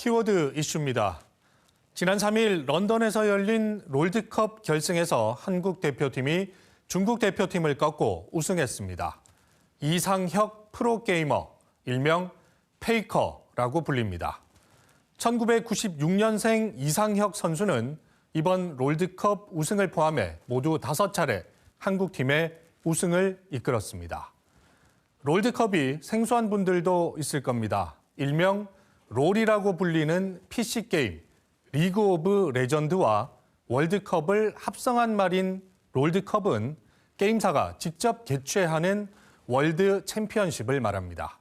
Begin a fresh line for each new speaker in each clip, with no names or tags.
키워드 이슈입니다. 지난 3일 런던에서 열린 롤드컵 결승에서 한국 대표팀이 중국 대표팀을 꺾고 우승했습니다. 이상혁 프로게이머, 일명 페이커라고 불립니다. 1996년생 이상혁 선수는 이번 롤드컵 우승을 포함해 모두 5차례 한국팀의 우승을 이끌었습니다. 롤드컵이 생소한 분들도 있을 겁니다. 일명 롤이라고 불리는 PC게임, 리그 오브 레전드와 월드컵을 합성한 말인 롤드컵은 게임사가 직접 개최하는 월드 챔피언십을 말합니다.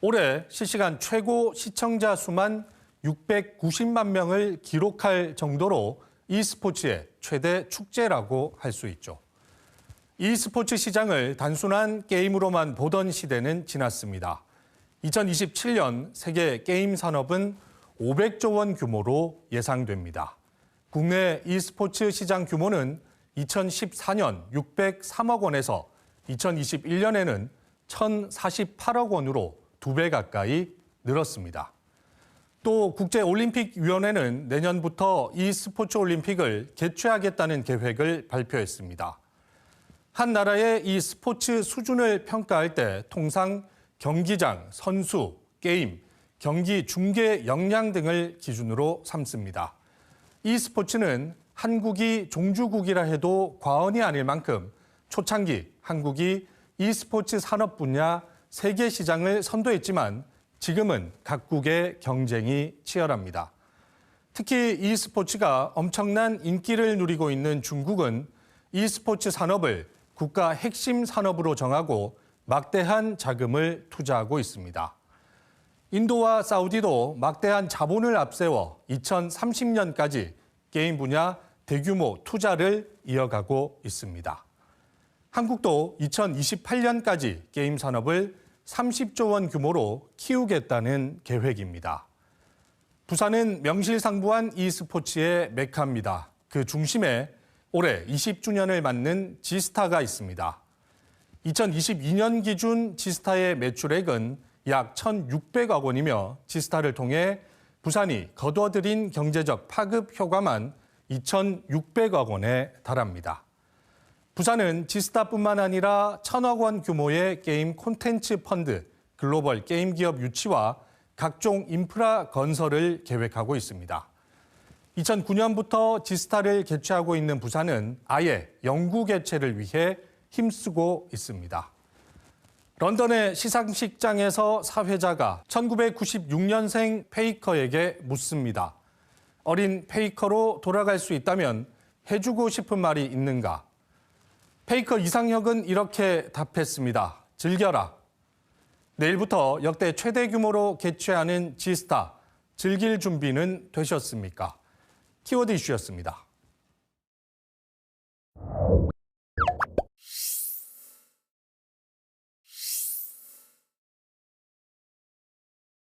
올해 실시간 최고 시청자 수만 690만 명을 기록할 정도로 e스포츠의 최대 축제라고 할 수 있죠. e스포츠 시장을 단순한 게임으로만 보던 시대는 지났습니다. 2027년 세계 게임 산업은 500조 원 규모로 예상됩니다. 국내 e스포츠 시장 규모는 2014년 603억 원에서 2021년에는 1,048억 원으로 두 배 가까이 늘었습니다. 또 국제올림픽위원회는 내년부터 e스포츠 올림픽을 개최하겠다는 계획을 발표했습니다. 한 나라의 이 스포츠 수준을 평가할 때 통상 경기장, 선수, 게임, 경기 중계 역량 등을 기준으로 삼습니다. 이 스포츠는 한국이 종주국이라 해도 과언이 아닐 만큼 초창기 한국이 e스포츠 산업 분야 세계 시장을 선도했지만 지금은 각국의 경쟁이 치열합니다. 특히 e스포츠가 엄청난 인기를 누리고 있는 중국은 e스포츠 산업을 국가 핵심 산업으로 정하고 막대한 자금을 투자하고 있습니다. 인도와 사우디도 막대한 자본을 앞세워 2030년까지 게임 분야 대규모 투자를 이어가고 있습니다. 한국도 2028년까지 게임 산업을 30조 원 규모로 키우겠다는 계획입니다. 부산은 명실상부한 e스포츠의 메카입니다. 그 중심에 올해 20주년을 맞는 지스타가 있습니다. 2022년 기준 지스타의 매출액은 약 1,600억 원이며 지스타를 통해 부산이 거둬들인 경제적 파급 효과만 2,600억 원에 달합니다. 부산은 지스타뿐만 아니라 천억 원 규모의 게임 콘텐츠 펀드, 글로벌 게임 기업 유치와 각종 인프라 건설을 계획하고 있습니다. 2009년부터 지스타를 개최하고 있는 부산은 아예 영구 개최를 위해 힘쓰고 있습니다. 런던의 시상식장에서 사회자가 1996년생 페이커에게 묻습니다. 어린 페이커로 돌아갈 수 있다면 해주고 싶은 말이 있는가? 페이커 이상혁은 이렇게 답했습니다. 즐겨라. 내일부터 역대 최대 규모로 개최하는 지스타, 즐길 준비는 되셨습니까? 키워드 이슈였습니다.